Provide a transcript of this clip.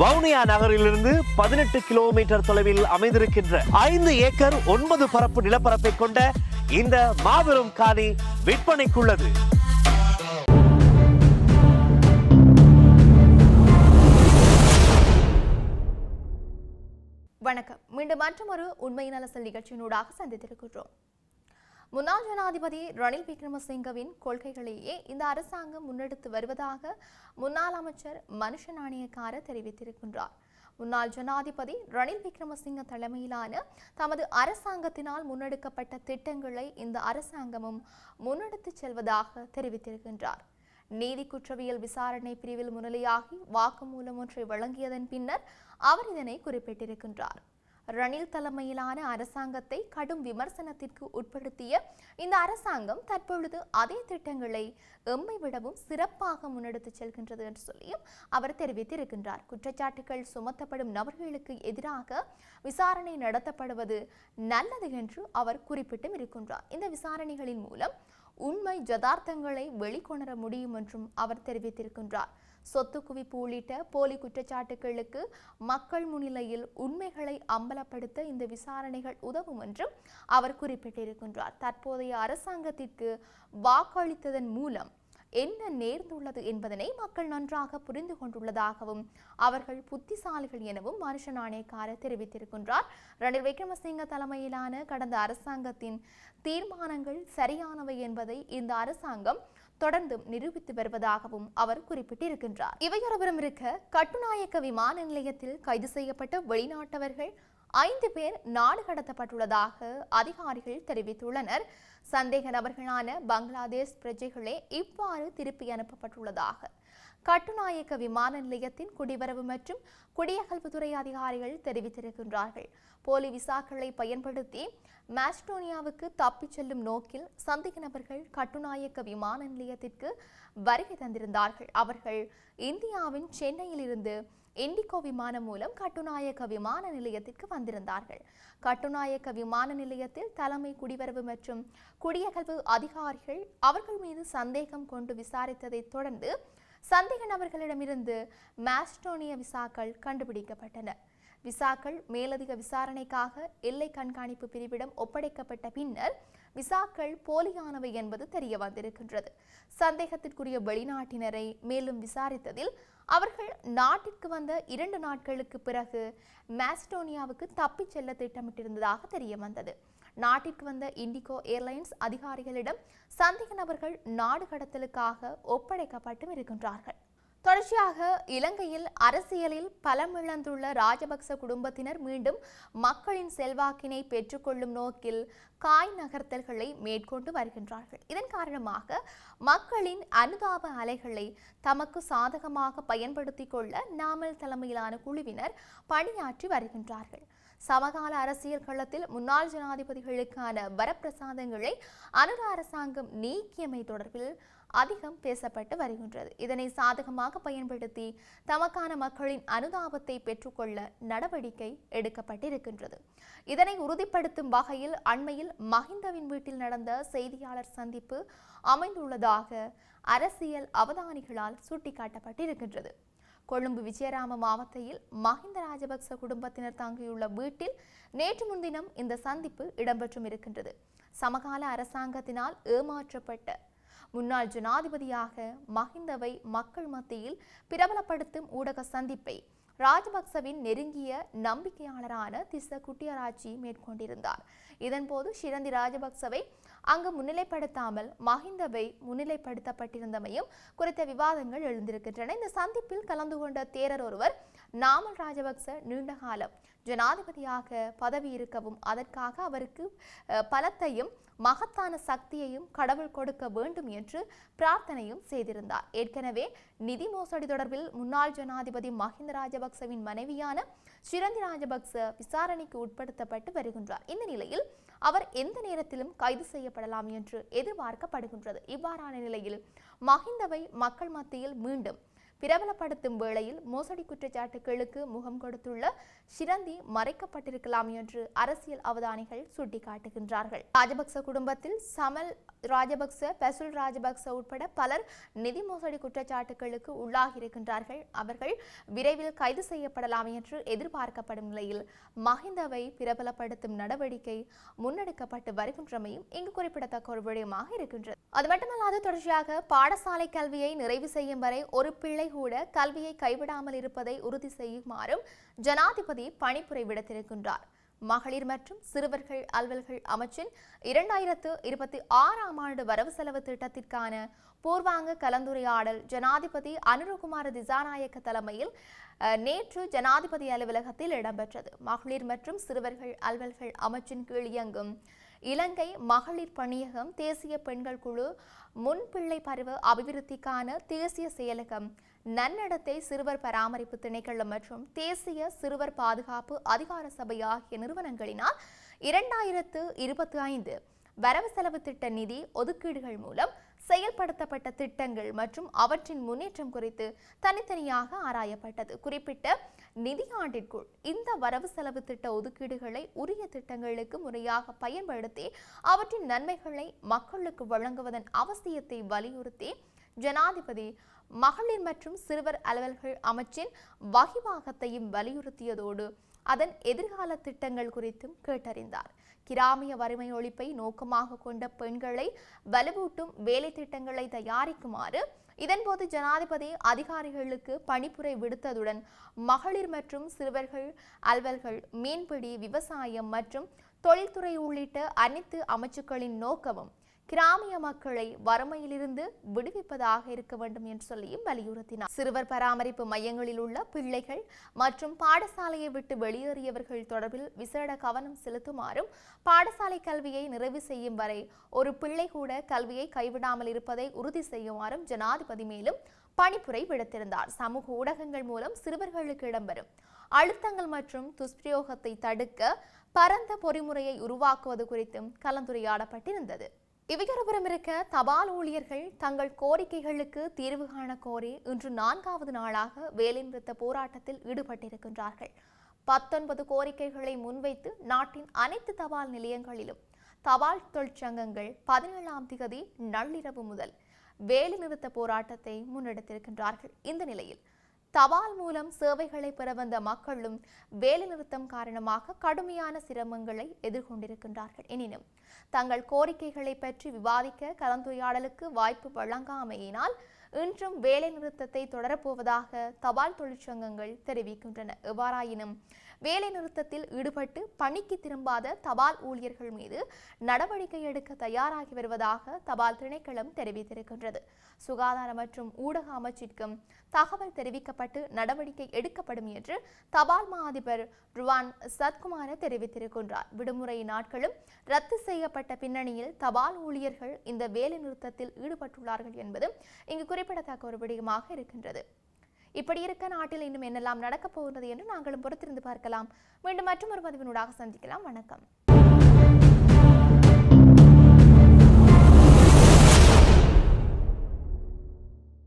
வவுனியா நகரிலிருந்து பதினெட்டு கிலோமீட்டர் தொலைவில் அமைந்திருக்கின்ற ஐந்து ஏக்கர் ஒன்பது பரப்பு நிலப்பரப்பை கொண்ட இந்த மாபெரும் காணி விற்பனைக்குள்ளது. வணக்கம். மீண்டும் மற்றொரு உண்மையின் அலசல் நிகழ்ச்சியினூடாக சந்தித்திருக்கின்றோம். முன்னாள் ஜனாதிபதி ரணில் விக்ரமசிங்கவின் கொள்கைகளையே இந்த அரசாங்கம் முன்னெடுத்து வருவதாக முன்னாள் அமைச்சர் மனுஷ நாணயக்கார தெரிவித்திருக்கின்றார். முன்னாள் ஜனாதிபதி ரணில் விக்ரமசிங்க தலைமையிலான தமது அரசாங்கத்தினால் முன்னெடுக்கப்பட்ட திட்டங்களை இந்த அரசாங்கமும் முன்னெடுத்துச் செல்வதாக தெரிவித்திருக்கின்றார். நீதி குற்றவியல் விசாரணை பிரிவில் முன்னிலையாகி வாக்குமூலம் ஒன்றை வழங்கியதன் பின்னர் அவர் இதனை குறிப்பிட்டிருக்கின்றார். ரணில் தலைமையிலான அரசாங்கத்தை கடும் விமர்சனத்திற்கு உட்படுத்திய இந்த அரசாங்கம் தற்பொழுது அதே திட்டங்களை எம்மை விடவும் சிறப்பாக முன்னெடுத்துச் செல்கின்றது என்று சொல்லியும் அவர் தெரிவித்திருக்கின்றார். குற்றச்சாட்டுகள் சுமத்தப்படும் நபர்களுக்கு எதிராக விசாரணை நடத்தப்படுவது நல்லது என்று அவர் குறிப்பிட்டும் இருக்கின்றார். இந்த விசாரணைகளின் மூலம் உண்மை ஜதார்த்தங்களை வெளிக்கொணர முடியும் என்றும் அவர் தெரிவித்திருக்கின்றார். சொத்து குவிப்பு உள்ளிட்ட போலி குற்றச்சாட்டுகளுக்கு மக்கள் முன்னிலையில் உண்மைகளை அம்பலப்படுத்த இந்த விசாரணைகள் உதவும் என்றும் அவர் குறிப்பிட்டிருக்கின்றார். தற்போதைய அரசாங்கத்திற்கு வாக்களித்ததன் மூலம் என்ன நேர்ந்துள்ளது என்பதனை மக்கள் நன்றாக புரிந்து கொண்டுள்ளதாகவும் அவர்கள் புத்திசாலிகள் எனவும் மனுஷ நாணயக்கார தெரிவித்திருக்கின்றார். ரணில் விக்ரமசிங்க தலைமையிலான கடந்த அரசாங்கத்தின் தீர்மானங்கள் சரியானவை என்பதை இந்த அரசாங்கம் தொடர்ந்தும் நிரூபித்து வருவதாகவும் அவர் குறிப்பிட்டிருக்கின்றார். இவையொருவரும் இருக்க கட்டுநாயக்க விமான நிலையத்தில் கைது செய்யப்பட்ட வெளிநாட்டவர்கள் ஐந்து பேர் நாடு கடத்தப்பட்டுள்ளதாக அதிகாரிகள் தெரிவித்துள்ளனர். சந்தேக நபர்களான பங்களாதேஷ் பிரஜைகளே இவ்வாறு திருப்பி அனுப்பப்பட்டுள்ளதாக. கட்டுநாயக்க விமான நிலையத்தின் குடிவரவு மற்றும் குடியகல்வுத்துறை அதிகாரிகள் தெரிவித்திருக்கின்றார்கள். போலி விசாக்களை பயன்படுத்தி மாஸ்டோனியாவுக்கு தப்பிச் செல்லும் நோக்கில் சந்தேக நபர்கள் கட்டுநாயக்க விமான நிலையத்திற்கு வருகை தந்திருந்தார்கள். அவர்கள் இந்தியாவின் சென்னையிலிருந்து இண்டிகோ விமானம் மூலம் கட்டுநாயக்க விமான நிலையத்திற்கு வந்திருந்தார்கள். கட்டுநாயக்க விமான நிலையத்தில் தலைமை குடிவரவு மற்றும் குடியகல்வு அதிகாரிகள் அவர்கள் மீது சந்தேகம் கொண்டு விசாரித்ததைத் தொடர்ந்து சந்தேக நபர்களிடமிருந்து மாஸ்டோனிய விசாக்கள் கண்டுபிடிக்கப்பட்டன. விசாக்கள் மேலதிக விசாரணைக்காக எல்லை கண்காணிப்பு பிரிவிடம் ஒப்படைக்கப்பட்ட பின்னர் விசாக்கள் போலியானவை என்பது தெரிய வந்திருக்கின்றது. சந்தேகத்திற்குரிய வெளிநாட்டினரை மேலும் விசாரித்ததில் அவர்கள் நாட்டிற்கு வந்த இரண்டு நாட்களுக்கு பிறகு மாஸ்டோனியாவுக்கு தப்பிச் செல்ல திட்டமிட்டிருந்ததாக தெரிய வந்தது. நாட்டிற்கு வந்த இண்டிகோ ஏர்லைன்ஸ் அதிகாரிகளிடம் சந்தேக நபர்கள் நாடு கடத்தலுக்காக ஒப்படைக்கப்பட்டும் இருக்கின்றார்கள். தொடர்ச்சியாக இலங்கையில் அரசியலில் பலமிழந்துள்ள ராஜபக்ச குடும்பத்தினர் மீண்டும் மக்களின் செல்வாக்கினை பெற்றுக்கொள்ளும் நோக்கில் காய் நகர்த்தல்களை மேற்கொண்டு வருகின்றார்கள். இதன் காரணமாக மக்களின் அனுதாப அலைகளை தமக்கு சாதகமாக பயன்படுத்திக் கொள்ள நாமல் தலைமையிலான குழுவினர் பணியாற்றி வருகின்றார்கள். சமகால அரசியல் களத்தில் முன்னாள் ஜனாதிபதிகளுக்கான வரப்பிரசாதங்களை அனுர அரசாங்கம் நீக்கியமை தொடர்பில் அதிகம் பேசப்பட்டு வருகின்றது. இதனை சாதகமாக பயன்படுத்தி தமக்கான மக்களின் அனுதாபத்தை பெற்றுக்கொள்ள நடவடிக்கை எடுக்கப்பட்டிருக்கின்றது. இதனை உறுதிப்படுத்தும் வகையில் அண்மையில் மஹிந்தவின் வீட்டில் நடந்த செய்தியாளர் சந்திப்பு அமைந்துள்ளதாக அரசியல் அவதானிகளால் சுட்டிக்காட்டப்பட்டிருக்கின்றது. கொழும்பு விஜயராம மாவட்டத்தில் மஹிந்த ராஜபக்ச குடும்பத்தினர் தங்கியுள்ள வீட்டில் நேற்று முன்தினம் இந்த சந்திப்பு இடம்பெற்றும் இருக்கின்றது சமகால அரசாங்கத்தினால் ஏமாற்றப்பட்ட முன்னாள் ஜனாதிபதியாக மஹிந்தவை மக்கள் மத்தியில் பிரபலப்படுத்தும் ஊடக சந்திப்பை ராஜபக்சவின் நெருங்கிய நம்பிக்கையாளரான திச குட்டியராட்சி மேற்கொண்டிருந்தார். இதன்போது ஷிரந்தி ராஜபக்சவை அங்கு முன்னிலைப்படுத்தாமல் மஹிந்தவை முன்னிலைப்படுத்தப்பட்டிருந்தமையும் குறித்த விவாதங்கள் எழுந்திருக்கின்றன. இந்த சந்திப்பில் கலந்து கொண்ட தேரர் ஒருவர் நாமல் ராஜபக்ச நீண்ட காலம் ஜனாதிபதியாக பதவி இருக்கவும் அதற்காக அவருக்கு பலத்தையும் மகத்தான சக்தியையும் கடவுள் கொடுக்க வேண்டும் என்று பிரார்த்தனையும் செய்திருந்தார். ஏற்கனவே நிதி மோசடி தொடர்பில் முன்னாள் ஜனாதிபதி மஹிந்த ராஜபக்சவின் மனைவியான சிரந்தி ராஜபக்ச விசாரணைக்கு உட்படுத்தப்பட்டு வருகின்றார். இந்த நிலையில் அவர் எந்த நேரத்திலும் கைது செய்யப்படலாம் என்று எதிர்பார்க்கப்படுகின்றது. இவ்வாறான நிலையில் மஹிந்தவை மக்கள் மத்தியில் மீண்டும் பிரபலப்படுத்தும் வேளையில் மோசடி குற்றச்சாட்டுகளுக்கு முகம் கொடுத்துள்ள சிரந்தி மறைக்கப்பட்டிருக்கலாம் என்று அரசியல் அவதானிகள் சுட்டிக்காட்டுகின்றார்கள். ராஜபக்ச குடும்பத்தில் சமல் ராஜபக்ச பெசுல் ராஜபக்ச உட்பட பலர் நிதி மோசடி குற்றச்சாட்டுகளுக்கு உள்ளாகியிருக்கின்றார்கள். அவர்கள் விரைவில் கைது செய்யப்படலாம் என்று எதிர்பார்க்கப்படும் நிலையில் மஹிந்தவை பிரபலப்படுத்தும் நடவடிக்கை முன்னெடுக்கப்பட்டு வருகின்றமையும் இங்கு குறிப்பிடத்தக்க ஒரு விடயமாக இருக்கின்றது. அது மட்டுமல்லாது தொடர்ச்சியாக பாடசாலை கல்வியை நிறைவு செய்யும் வரை ஒரு பிள்ளை கூட கல்வியை கைவிடாமல் இருப்பதை உறுதி செய்யுமாறும் ஜனாதிபதி பணிப்புரை விடுத்திருக்கின்றார். மகளிர் மற்றும் சிறுவர்கள் அலுவல்கள் அமைச்சின் இரண்டாயிரத்து இருபத்தி ஆறாம் ஆண்டு வரவு செலவு திட்டத்திற்கான பூர்வாங்க கலந்துரையாடல் ஜனாதிபதி அனுரகுமார திசாநாயக்க தலைமையில் அஹ், நேற்று ஜனாதிபதி அலுவலகத்தில் இடம்பெற்றது. மகளிர் மற்றும் சிறுவர்கள் அலுவல்கள் அமைச்சின் கீழ் இயங்கும் இலங்கை மகளிர் பணியகம் தேசிய பெண்கள் குழு முன்பிள்ளை பருவ அபிவிருத்திக்கான தேசிய செயலகம். நன்னடத்தை சிறுவர் பராமரிப்பு திணைக்களம் மற்றும் தேசிய சிறுவர் பாதுகாப்பு அதிகார சபை ஆகிய நிறுவனங்களினால் இரண்டாயிரத்து இருபத்தி ஐந்து வரவு செலவு திட்ட நிதி ஒதுக்கீடுகள் மூலம் செயல்படுத்தப்பட்ட திட்டங்கள் மற்றும் அவற்றின் முன்னேற்றம் குறித்து தனித்தனியாக ஆராயப்பட்டது. குறிப்பிட்ட நிதியாண்டிற்குள் இந்த வரவு செலவு திட்ட ஒதுக்கீடுகளை உரிய திட்டங்களுக்கு முறையாக பயன்படுத்தி அவற்றின் நன்மைகளை மக்களுக்கு வழங்குவதன் அவசியத்தை வலியுறுத்தி ஜனாதிபதி மகளிர் மற்றும் சிறுவர் அலுவல்கள் அமைச்சின் வகிவாகத்தையும் வலியுறுத்தியதோடு அதன் எதிர்கால திட்டங்கள் குறித்தும் கேட்டறிந்தார். கிராமிய வறுமை ஒழிப்பை நோக்கமாக கொண்ட பெண்களை வலுவூட்டும் வேலை திட்டங்களை தயாரிக்குமாறு இதன்போது ஜனாதிபதி அதிகாரிகளுக்கு பணிப்புரை விடுத்ததுடன் மகளிர் மற்றும் சிறுவர்கள் அல்வல்கள் மீன்பிடி விவசாயம் மற்றும் தொழில்துறை உள்ளிட்ட அனைத்து அமைச்சுக்களின் நோக்கமும் கிராமிய மக்களை வறுமையிலிருந்து விடுவிப்பதாக இருக்க வேண்டும் என்று சொல்லியும் வலியுறுத்தினார். சிறுவர் பராமரிப்பு மையங்களில் உள்ள பிள்ளைகள் மற்றும் பாடசாலையை விட்டு வெளியேறியவர்கள் தொடர்பில் விசேட கவனம் செலுத்துமாறும் பாடசாலை கல்வியை நிறைவு செய்யும் வரை ஒரு பிள்ளை கூட கல்வியை கைவிடாமல் இருப்பதை உறுதி செய்யுமாறும் ஜனாதிபதி மேலும் பணிப்புரை விடுத்திருந்தார். சமூக ஊடகங்கள் மூலம் சிறுவர்களுக்கு இடம்பெறும் அழுத்தங்கள் மற்றும் துஷ்பிரயோகத்தை தடுக்க பரந்த பொறிமுறையை உருவாக்குவது குறித்தும் கலந்துரையாடப்பட்டிருந்தது. இவையொருபுறம் இருக்க தபால் ஊழியர்கள் தங்கள் கோரிக்கைகளுக்கு தீர்வு காண கோரி இன்று நான்காவது நாளாக வேலைநிறுத்த போராட்டத்தில் ஈடுபட்டிருக்கின்றார்கள். பத்தொன்பது கோரிக்கைகளை முன்வைத்து நாட்டின் அனைத்து தபால் நிலையங்களிலும் தபால் தொழிற்சங்கங்கள் பதினேழாம் திகதி நள்ளிரவு முதல் வேலைநிறுத்த போராட்டத்தை முன்னெடுத்திருக்கின்றார்கள். இந்த நிலையில் தபால் மூலம் சேவைகளை பெற வந்த மக்களும் வேலைநிறுத்தம் காரணமாக கடுமையான சிரமங்களை எதிர்கொண்டிருக்கின்றார்கள். எனினும் தங்கள் கோரிக்கைகளை பற்றி விவாதிக்க கலந்துரையாடலுக்கு வாய்ப்பு வழங்காமையினால் இன்றும் வேலை நிறுத்தத்தை தொடரப்போவதாக தபால் தொழிற்சங்கங்கள் தெரிவிக்கின்றன. எவ்வாறாயினும் வேலைநிறுத்தத்தில் ஈடுபட்டு பணிக்கு திரும்பாத தபால் ஊழியர்கள் மீது நடவடிக்கை எடுக்க தயாராகி வருவதாக தபால் திணைக்களம் தெரிவித்திருக்கின்றது. சுகாதார மற்றும் ஊடக அமைச்சிற்கும் தகவல் தெரிவிக்கப்பட்டு நடவடிக்கை எடுக்கப்படும் என்று தபால் மா அதிபர் ருவான் சத்குமார தெரிவித்திருக்கின்றார். விடுமுறை நாட்களும் ரத்து செய்யப்பட்ட பின்னணியில் தபால் ஊழியர்கள் இந்த வேலைநிறுத்தத்தில் ஈடுபட்டுள்ளார்கள் என்பதும் இங்கு குறிப்பிடத்தக்க ஒரு விடயமாக இருக்கின்றது. இப்படி இருக்க நாட்டில் இன்னும் என்னெல்லாம் நடக்கப் போகிறது என்று நாங்களும் பொறுத்திருந்து பார்க்கலாம். மீண்டும் மற்றும் ஒரு பதிவினூடாக சந்திக்கலாம். வணக்கம்.